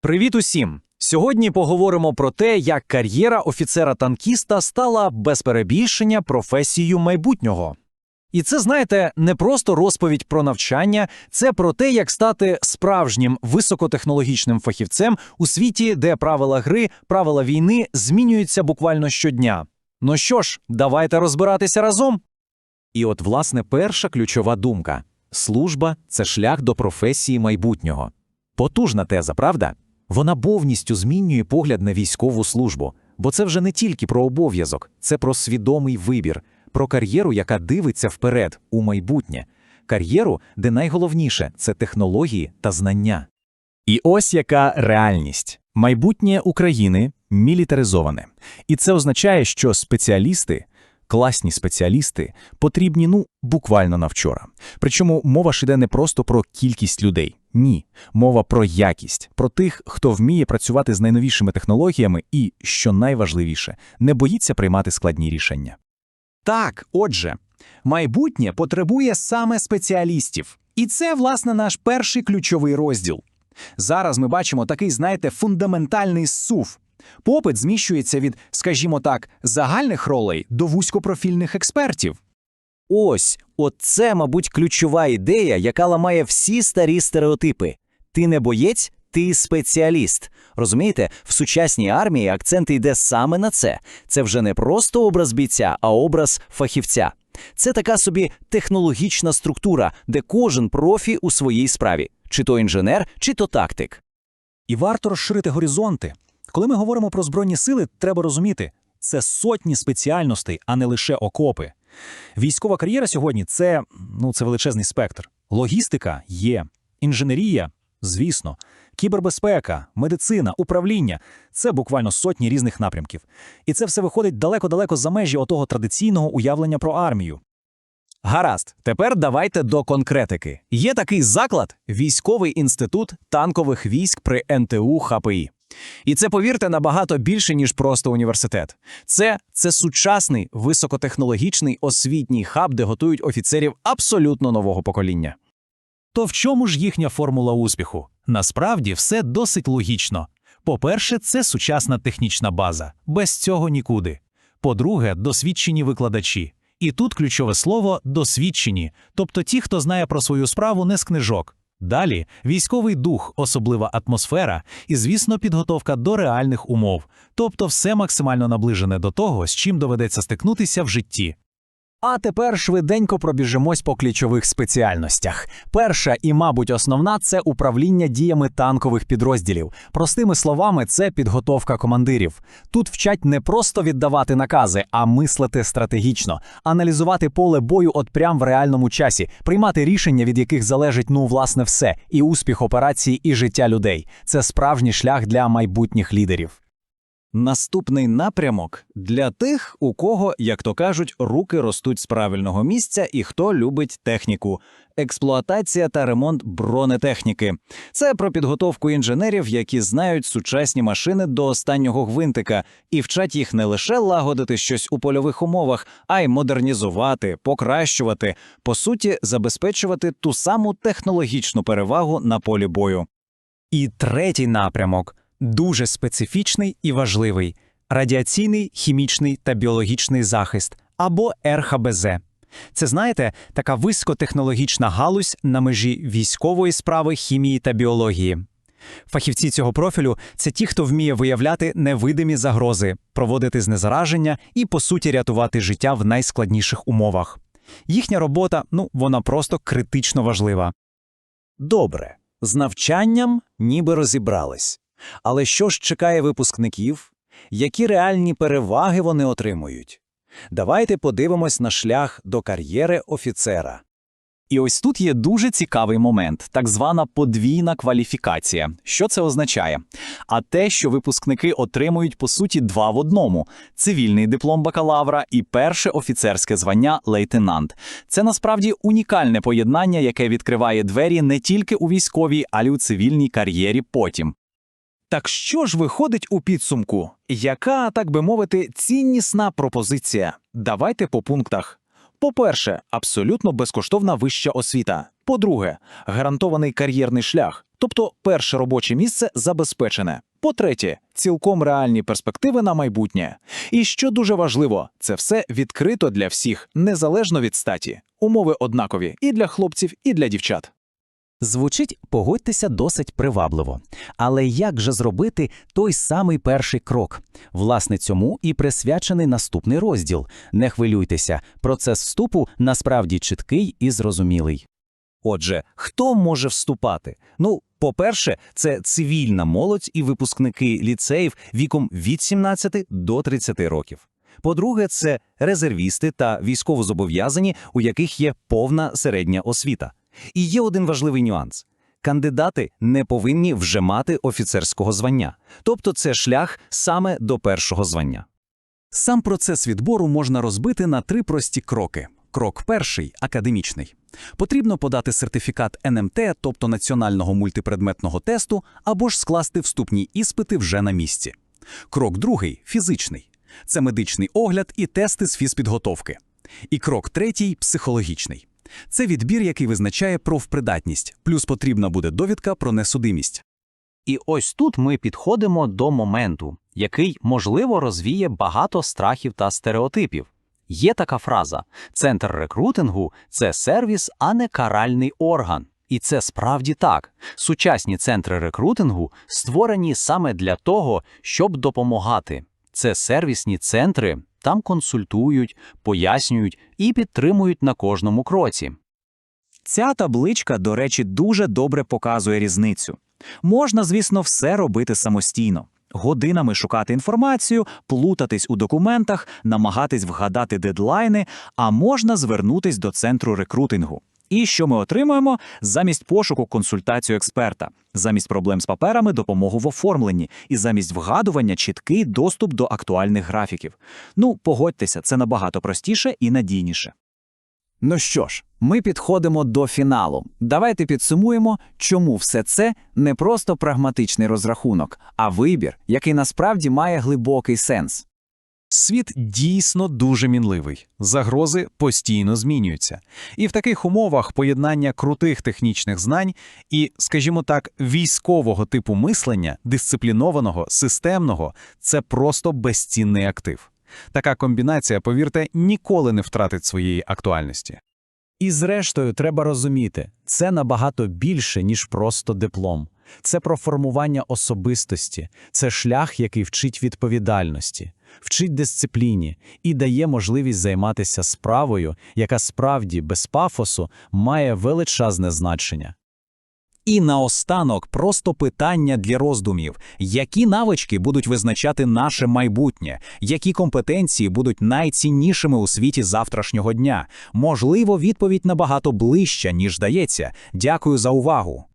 Привіт усім! Сьогодні поговоримо про те, як кар'єра офіцера-танкіста стала без перебільшення професією майбутнього. І це, знаєте, не просто розповідь про навчання, це про те, як стати справжнім високотехнологічним фахівцем у світі, де правила гри, правила війни змінюються буквально щодня. Ну що ж, давайте розбиратися разом. І от, власне, перша ключова думка служба це шлях до професії майбутнього. Потужна теза, правда? Вона повністю змінює погляд на військову службу, бо це вже не тільки про обов'язок, це про свідомий вибір, про кар'єру, яка дивиться вперед, у майбутнє, кар'єру, де найголовніше це технології та знання. І ось яка реальність. Майбутнє України мілітаризоване. І це означає, що спеціалісти, класні спеціалісти, потрібні ну буквально на вчора. Причому мова ж іде не просто про кількість людей. Ні, мова про якість, про тих, хто вміє працювати з найновішими технологіями і, що найважливіше, не боїться приймати складні рішення. Так, отже, майбутнє потребує саме спеціалістів. І це, власне, наш перший ключовий розділ. Зараз ми бачимо такий, знаєте, фундаментальний зсув. Попит зміщується від, скажімо так, загальних ролей до вузькопрофільних експертів. Ось, оце, мабуть, ключова ідея, яка ламає всі старі стереотипи. Ти не боєць, ти спеціаліст. Розумієте, в сучасній армії акцент йде саме на це. Це вже не просто образ бійця, а образ фахівця. Це така собі технологічна структура, де кожен профі у своїй справі, чи то інженер, чи то тактик. І варто розширити горизонти. Коли ми говоримо про збройні сили, треба розуміти, це сотні спеціальностей, а не лише окопи. Військова кар'єра сьогодні це, ну, це величезний спектр. Логістика є, інженерія, звісно, кібербезпека, медицина, управління це буквально сотні різних напрямків. І це все виходить далеко-далеко за межі отого традиційного уявлення про армію. Гаразд, тепер давайте до конкретики. Є такий заклад Військовий інститут танкових військ при НТУ ХПІ. І це, повірте, набагато більше, ніж просто університет. Це, це сучасний високотехнологічний освітній хаб, де готують офіцерів абсолютно нового покоління. То в чому ж їхня формула успіху? Насправді все досить логічно. По-перше, це сучасна технічна база, без цього нікуди. По-друге, досвідчені викладачі. І тут ключове слово досвідчені, тобто ті, хто знає про свою справу не з книжок. Далі військовий дух, особлива атмосфера і, звісно, підготовка до реальних умов, тобто все максимально наближене до того, з чим доведеться стикнутися в житті. А тепер швиденько пробіжимось по ключових спеціальностях. Перша і, мабуть, основна це управління діями танкових підрозділів. Простими словами, це підготовка командирів. Тут вчать не просто віддавати накази, а мислити стратегічно, аналізувати поле бою от прям в реальному часі, приймати рішення, від яких залежить ну власне все, і успіх операції, і життя людей. Це справжній шлях для майбутніх лідерів. Наступний напрямок для тих, у кого, як то кажуть, руки ростуть з правильного місця і хто любить техніку. Експлуатація та ремонт бронетехніки. Це про підготовку інженерів, які знають сучасні машини до останнього гвинтика і вчать їх не лише лагодити щось у польових умовах, а й модернізувати, покращувати, по суті, забезпечувати ту саму технологічну перевагу на полі бою. І третій напрямок дуже специфічний і важливий радіаційний, хімічний та біологічний захист або РХБЗ. Це, знаєте, така високотехнологічна галузь на межі військової справи, хімії та біології. Фахівці цього профілю це ті, хто вміє виявляти невидимі загрози, проводити знезараження і, по суті, рятувати життя в найскладніших умовах. Їхня робота, ну, вона просто критично важлива. Добре, з навчанням ніби розібрались. Але що ж чекає випускників? Які реальні переваги вони отримують? Давайте подивимось на шлях до кар'єри офіцера. І ось тут є дуже цікавий момент, так звана подвійна кваліфікація. Що це означає? А те, що випускники отримують по суті два в одному: цивільний диплом бакалавра і перше офіцерське звання лейтенант. Це насправді унікальне поєднання, яке відкриває двері не тільки у військовій, а й у цивільній кар'єрі потім. Так що ж виходить у підсумку? Яка, так би мовити, ціннісна пропозиція? Давайте по пунктах. По-перше, абсолютно безкоштовна вища освіта. По-друге, гарантований кар'єрний шлях, тобто перше робоче місце забезпечене. По-третє, цілком реальні перспективи на майбутнє. І що дуже важливо, це все відкрито для всіх, незалежно від статі. Умови однакові і для хлопців, і для дівчат. Звучить, погодьтеся, досить привабливо. Але як же зробити той самий перший крок? Власне, цьому і присвячений наступний розділ. Не хвилюйтеся, процес вступу насправді чіткий і зрозумілий. Отже, хто може вступати? Ну, по-перше, це цивільна молодь і випускники ліцеїв віком від 17 до 30 років. По-друге, це резервісти та військовозобов'язані, у яких є повна середня освіта. І є один важливий нюанс. Кандидати не повинні вже мати офіцерського звання, тобто це шлях саме до першого звання. Сам процес відбору можна розбити на три прості кроки. Крок перший академічний. Потрібно подати сертифікат НМТ, тобто національного мультипредметного тесту, або ж скласти вступні іспити вже на місці. Крок другий фізичний. Це медичний огляд і тести з фізпідготовки. І крок третій психологічний. Це відбір, який визначає профпридатність, плюс потрібна буде довідка про несудимість. І ось тут ми підходимо до моменту, який, можливо, розвіє багато страхів та стереотипів. Є така фраза: центр рекрутингу це сервіс, а не каральний орган. І це справді так. Сучасні центри рекрутингу створені саме для того, щоб допомагати. Це сервісні центри, там консультують, пояснюють і підтримують на кожному кроці. Ця табличка, до речі, дуже добре показує різницю. Можна, звісно, все робити самостійно. Годинами шукати інформацію, плутатись у документах, намагатись вгадати дедлайни, а можна звернутись до центру рекрутингу. І що ми отримуємо? Замість пошуку консультацію експерта, замість проблем з паперами допомогу в оформленні, і замість вгадування чіткий доступ до актуальних графіків. Ну, погодьтеся, це набагато простіше і надійніше. Ну що ж, ми підходимо до фіналу. Давайте підсумуємо, чому все це не просто прагматичний розрахунок, а вибір, який насправді має глибокий сенс. Світ дійсно дуже мінливий, загрози постійно змінюються. І в таких умовах поєднання крутих технічних знань і, скажімо так, військового типу мислення, дисциплінованого, системного це просто безцінний актив. Така комбінація, повірте, ніколи не втратить своєї актуальності. І зрештою, треба розуміти, це набагато більше, ніж просто диплом. Це про формування особистості, це шлях, який вчить відповідальності, вчить дисципліні і дає можливість займатися справою, яка справді без пафосу має величезне значення. І наостанок просто питання для роздумів: які навички будуть визначати наше майбутнє, які компетенції будуть найціннішими у світі завтрашнього дня? Можливо, відповідь набагато ближча, ніж здається. Дякую за увагу.